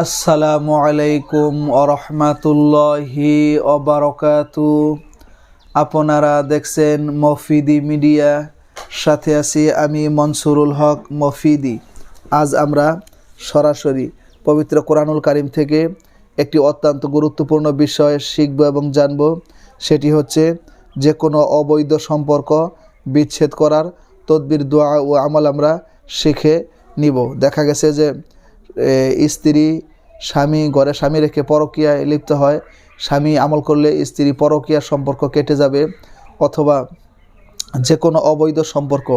আসসালামু আলাইকুম আরহামাতুল্লাহি অবারকাতু আপনারা দেখছেন মফিদি মিডিয়া, সাথে আছি আমি মনসুরুল হক মফিদি। আজ আমরা সরাসরি পবিত্র কোরআনুল কারিম থেকে একটি অত্যন্ত গুরুত্বপূর্ণ বিষয় শিখব এবং জানব, সেটি হচ্ছে যে কোনো অবৈধ সম্পর্ক বিচ্ছেদ করার তদবির, দোয়া ও আমল আমরা শিখে নিব। দেখা গেছে যে স্ত্রী, স্বামী, ঘরে স্বামী রেখে পরকীয়ায় লিপ্ত হয়। স্বামী আমল করলে স্ত্রী পরকীয়ার সম্পর্ক কেটে যাবে অথবা যে কোনো অবৈধ সম্পর্ক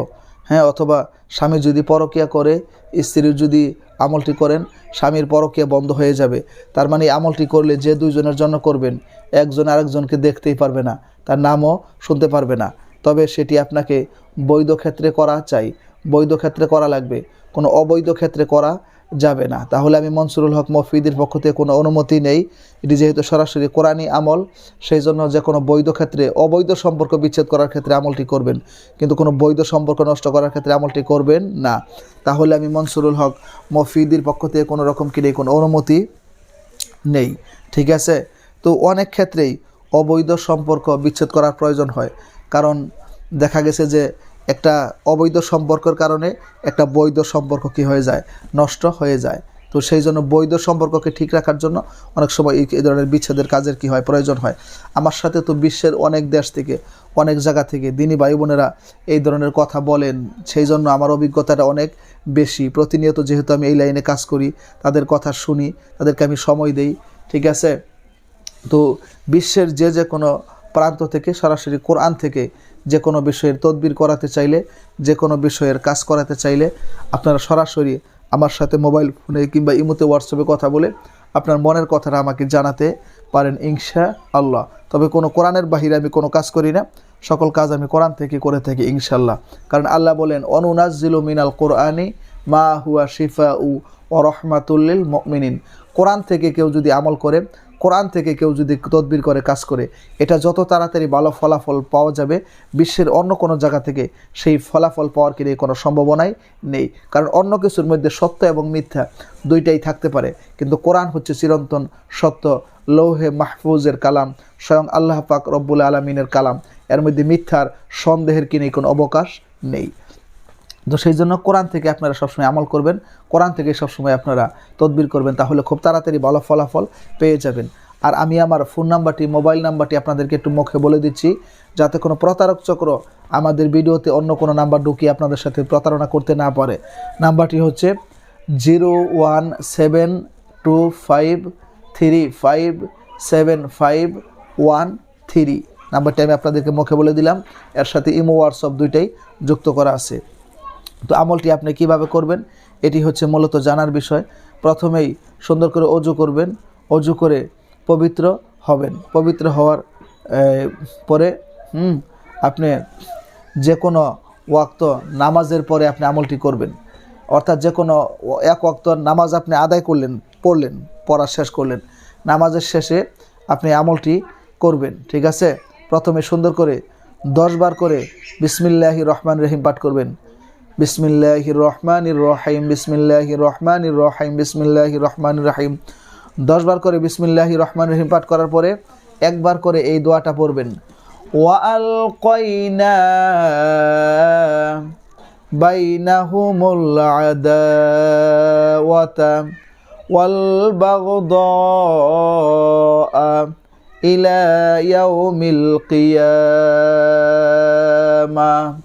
হ্যাঁ অথবা স্বামী যদি পরকীয়া করে স্ত্রীর যদি আমলটি করেন, স্বামীর পরকীয়া বন্ধ হয়ে যাবে। তার মানে আমলটি করলে যে দুইজনের জন্য করবেন, একজন আরেকজনকে দেখতেই পারবে না, তার নামও শুনতে পারবে না। তবে সেটি আপনাকে বৈধ ক্ষেত্রে করা চাই। বৈধ ক্ষেত্রে করা লাগবে। কোনো অবৈধ ক্ষেত্রে করা যাবে না। তাহলে আমি মনসুরুল হক মফিদের পক্ষ থেকে কোনো অনুমতি নেই। এটি যেহেতু সরাসরি কোরআনী আমল সেই জন্য যে কোনো বৈধ ক্ষেত্রে, অবৈধ সম্পর্ক বিচ্ছেদ করার ক্ষেত্রে আমলটি করবেন। কিন্তু কোনো বৈধ সম্পর্ক নষ্ট করার ক্ষেত্রে আমলটি করবেন না। তাহলে আমি মনসুরুল হক মফিদের পক্ষ থেকে কোনো রকম কি নেই, কোনো অনুমতি নেই। ঠিক আছে? তো অনেক ক্ষেত্রেই অবৈধ সম্পর্ক বিচ্ছেদ করার প্রয়োজন হয়। কারণ দেখা গেছে যে একটা অবৈধ সম্পর্কের কারণে একটা বৈধ সম্পর্ক কি হয়ে যায়? নষ্ট হয়ে যায়। তো সেই জন্য বৈধ সম্পর্ককে ঠিক রাখার জন্য অনেক সময় এই ধরনের বিচ্ছেদের কাজের কি হয়? প্রয়োজন হয়। আমার সাথে তো বিশ্বের অনেক দেশ থেকে, অনেক জায়গা থেকে দিনী ভাই বোনেরা এই ধরনের কথা বলেন। সেই জন্য আমার অভিজ্ঞতাটা অনেক বেশি। প্রতিনিয়ত যেহেতু আমি এই লাইনে কাজ করি, তাদের কথা শুনি, তাদেরকে আমি সময় দেই, ঠিক আছে? তো বিশ্বের যে যে কোনো প্রান্ত থেকে, সরাসরি কোরআন থেকে যে কোনো বিষয়ের তদবির করাতে চাইলে, যে কোনো বিষয়ের কাজ করাতে চাইলে আপনারা সরাসরি আমার সাথে মোবাইল ফোনে কিংবা ইমোতে হোয়াটসঅ্যাপে কথা বলে আপনার মনের কথাটা আমাকে জানাতে পারেন ইনশা আল্লাহ তবে কোনো কোরআনের বাহিরে আমি কোনো কাজ করি না। সকল কাজ আমি কোরআন থেকে করে থাকি ইনশাল্লাহ কারণ আল্লাহ বলেন অনুনাজিলু মিনাল কোরআনি মা হুয়া শিফা উ রহমাতুল্লিল মিনিন কোরআন থেকে কেউ যদি আমল করে কোরআন থেকে কেউ যদি তদবির করে, কাজ করে, এটা যত তাড়াতাড়ি ভালো ফলাফল পাওয়া যাবে, বিশ্বের অন্য কোনো জায়গা থেকে সেই ফলাফল পাওয়ার কি কোনো সম্ভাবনাই নেই। কারণ অন্য কিছুর মধ্যে সত্য এবং মিথ্যা দুইটাই থাকতে পারে। কিন্তু কোরআন হচ্ছে চিরন্তন সত্য, লৌহে মাহফুজের কালাম, স্বয়ং আল্লাহ পাক রব্বুল আলমিনের কালাম। এর মধ্যে মিথ্যার সন্দেহের কি নেই? কোনো অবকাশ নেই। তো সেই জন্য কোরআন থেকে আপনারা সবসময় আমল করবেন, কোরআন থেকে সবসময় আপনারা তদবির করবেন, তাহলে খুব তাড়াতাড়ি ভালো ফলাফল পেয়ে যাবেন। আর আমি আমার ফোন নাম্বারটি, মোবাইল নাম্বারটি আপনাদেরকে একটু মুখে বলে দিচ্ছি, যাতে কোনো প্রতারক চক্র আমাদের ভিডিওতে অন্য কোনো নাম্বার ঢুকিয়ে আপনাদের সাথে প্রতারণা করতে না পারে। নাম্বারটি হচ্ছে zero one seven two five three five seven five one three. নাম্বারটি আমি আপনাদেরকে মুখে বলে দিলাম, এর সাথে ইমো, হোয়াটসঅ্যাপ দুইটাই যুক্ত করা আছে। তো আমলটি আপনি কীভাবে করবেন? এটি হচ্ছে মূলত জানার বিষয়। প্রথমেই সুন্দর করে অজু করবেন। অজু করে পবিত্র হবেন। পবিত্র হওয়ার পরে, হুম, আপনি যে কোনো ওয়াক্ত নামাজের পরে আপনি আমলটি করবেন। অর্থাৎ যে কোনো এক ওয়াক্ত নামাজ আপনি আদায় করলেন, পড়লেন, পড়া শেষ করলেন, নামাজের শেষে আপনি আমলটি করবেন। ঠিক আছে? প্রথমে সুন্দর করে দশবার করে বিসমিল্লাহি রহমান রহিম পাঠ করবেন। বিসমিল্লাহির রহমানির রহিম বিসমিল্লাহির রহমানির রহিম বিসমিল্লাহির রহমানির রহিম দশবার করে বিসমিল্লাহির রহমান রহিম পাঠ করার পরে একবার করে এই দোয়াটা পড়বেন। ওয়ালকয়না বাইনাহুমুল আদাওয়াতা ওয়াল বাগদাআ ইলা ইয়াউমিল কিয়ামা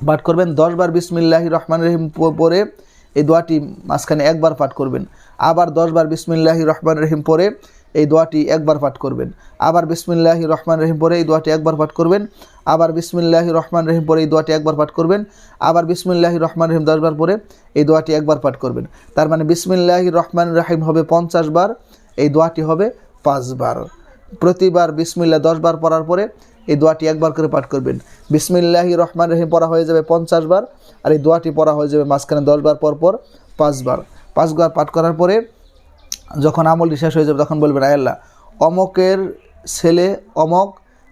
পাঠ করবেন দশবার বিসমিল্লাহি রহমান রহিম পরে এই দোয়াটি মাঝখানে একবার পাঠ করবেন। আবার দশবার বিসমিল্লাহি রহমান রহিম পরে এই দোয়াটি একবার পাঠ করবেন। আবার বিসমিল্লাহি রহমান রহিম পরে এই দোয়াটি একবার পাঠ করবেন। আবার বিসমিল্লাহি রহমান রহিম পরে এই দোয়াটি একবার পাঠ করবেন। আবার বিসমিল্লাহি রহমান রহিম দশবার পরে এই দোয়াটি একবার পাঠ করবেন। তার মানে বিসমিল্লাহি রহমান রহিম হবে পঞ্চাশ বার, এই দোয়াটি হবে পাঁচবার প্রতিবার বিসমিল্লা দশবার পড়ার পরে এই দোয়াটি একবার করে পাঠ করবেন। বিসমিল্লাহি রহমান রহিম পড়া হয়ে যাবে পঞ্চাশ বার, আর এই দোয়াটি পড়া হয়ে যাবে মাঝখানে দশবার পর পর পাঁচবার পাঁচবার পাঠ করার পরে যখন আমলটি শেষ হয়ে যাবে তখন বলবেন, আয় আল্লাহ, অমকের ছেলে অমক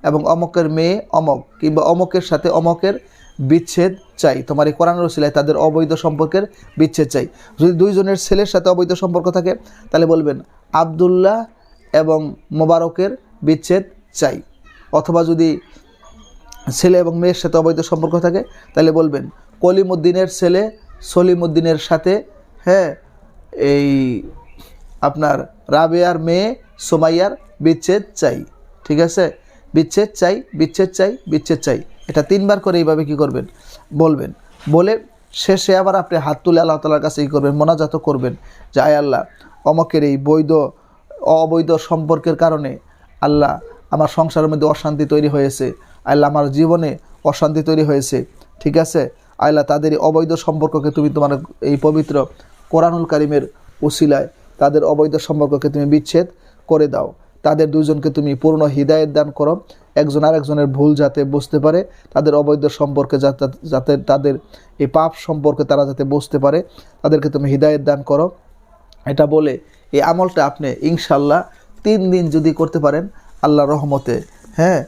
এবং অমকের মেয়ে অমক কিংবা অমকের সাথে অমকের বিচ্ছেদ চাই। তোমার এই কোরআন রসিলায় তাদের অবৈধ সম্পর্কের বিচ্ছেদ চাই। যদি দুইজনের ছেলের সাথে অবৈধ সম্পর্ক থাকে, তাহলে বলবেন, আবদুল্লাহ এবং মোবারকের বিচ্ছেদ চাই। অথবা যদি ছেলে এবং মেয়ের সাথে অবৈধ সম্পর্ক থাকে, তাহলে বলবেন, কলিমুদ্দিনের ছেলে সলিমুদ্দিনের সাথে হ্যাঁ এই আপনার রাবেয়ার মেয়ে সোমাইয়ার বিচ্ছেদ চাই। ঠিক আছে? বিচ্ছেদ চাই বিচ্ছেদ চাই বিচ্ছেদ চাই। এটা তিনবার করে এইভাবে কি করবেন? বলবেন। বলে শেষে আবার আপনি হাত তুলে আল্লাহ তালার কাছে ই করবেন? মোনাজাত করবেন যে, আয় আল্লাহ, অমকের এই বৈধ, অবৈধ সম্পর্কের কারণে আল্লাহ আমার সংসারের মধ্যে অশান্তি তৈরি হয়েছে। আল্লাহ আমার জীবনে অশান্তি তৈরি হয়েছে। ঠিক আছে? আল্লাহ তাদের অবৈধ সম্পর্ককে তুমি তোমার এই পবিত্র কোরআনুল কারিমের উসিলায় তাদের অবৈধ সম্পর্ককে তুমি বিচ্ছেদ করে দাও। তাদের দুজনকে তুমি পূর্ণ হৃদায়ত দান করো। একজন আরেকজনের ভুল যাতে বুঝতে পারে, তাদের অবৈধ সম্পর্কে যাতে তাদের এই পাপ সম্পর্কে তারা যাতে বুঝতে পারে, তাদেরকে তুমি হৃদায়ত দান করো। এটা বলে এই আমলটা আপনি ইনশাল্লাহ তিন দিন যদি করতে পারেন আল্লাহ রহমতে হ্যাঁ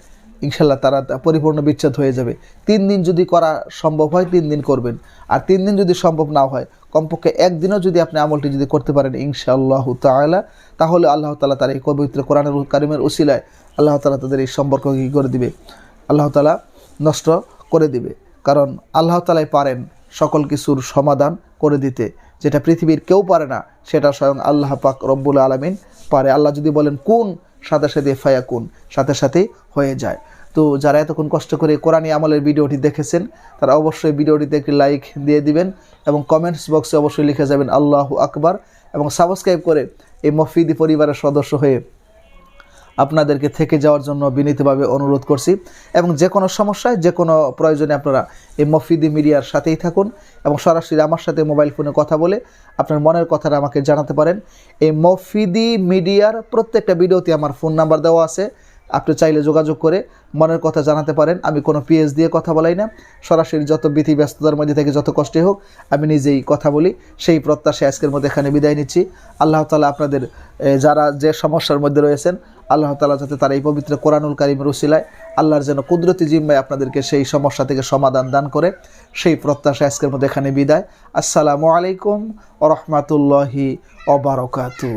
ইনশাল্লাহ তারা পরিপূর্ণ বিচ্ছেদ হয়ে যাবে। তিন দিন যদি করা সম্ভব হয়, তিন দিন করবেন। আর তিন দিন যদি সম্ভব না হয়, কমপক্ষে একদিনও যদি আপনি আমলটি যদি করতে পারেন, ইনশাআল্লাহ তাআলা, তাহলে আল্লাহ তালা তার এই পবিত্র কোরআনের কারিমের উসিলায় আল্লাহ তালা তাদের এই সম্পর্ক কী করে দিবে? আল্লাহ তালা নষ্ট করে দিবে। কারণ আল্লাহ তালাই পারেন সকল কিছুর সমাধান করে দিতে। যেটা পৃথিবীর কেউ পারে না, সেটা স্বয়ং আল্লাহ পাক রব্বুল আলমিন পারে। আল্লাহ যদি বলেন, কোন সাথে সাথে ফায়াকুন কোন সাথে সাথেই হয়ে যায়। তো যারা এতক্ষণ কষ্ট করে কোরআনী আমলের ভিডিওটি দেখেছেন, তারা অবশ্যই ভিডিওটিতে একটি লাইক দিয়ে দিবেন এবং কমেন্টস বক্সে অবশ্যই লিখে যাবেন আল্লাহ আকবার এবং সাবস্ক্রাইব করে এই মফিদি পরিবারের সদস্য হয়ে আপনাদেরকে থেকে যাওয়ার জন্য বিনীতভাবে অনুরোধ করছি এবং যে কোনো সমস্যায়, যে কোনো প্রয়োজনে আপনারা এই মফিদি মিডিয়ার সাথেই থাকুন এবং সরাসরি আমার সাথে মোবাইল ফোনে কথা বলে আপনার মনের কথাটা আমাকে জানাতে পারেন। এই মফিদি মিডিয়ার প্রত্যেকটা ভিডিওতে আমার ফোন নাম্বার দেওয়া আছে। আপনি চাইলে যোগাযোগ করে মনের কথা জানাতে পারেন। আমি কোনো পিএস দিয়ে কথা বলাই না। সরাসরি যত বিধি ব্যস্ততার মধ্যে থেকে যত কষ্টে হোক, আমি নিজেই কথা বলি। সেই প্রত্যাশা আজকের মধ্যে এখানে বিদায় নিচ্ছি। আল্লাহ তালা আপনাদের যারা যে সমস্যার মধ্যে রয়েছেন, আল্লাহ তালা যাতে তারা এই পবিত্র কোরআনুল কারিম উসিলায় আল্লাহর যেন কুদরতি জিম্মায় আপনাদেরকে সেই সমস্যা থেকে সমাধান দান করে, সেই প্রত্যাশা আজকের মধ্যে এখানে বিদায়। আসসালামু আলাইকুম ও রহমতুল্লাহি অবরকাতু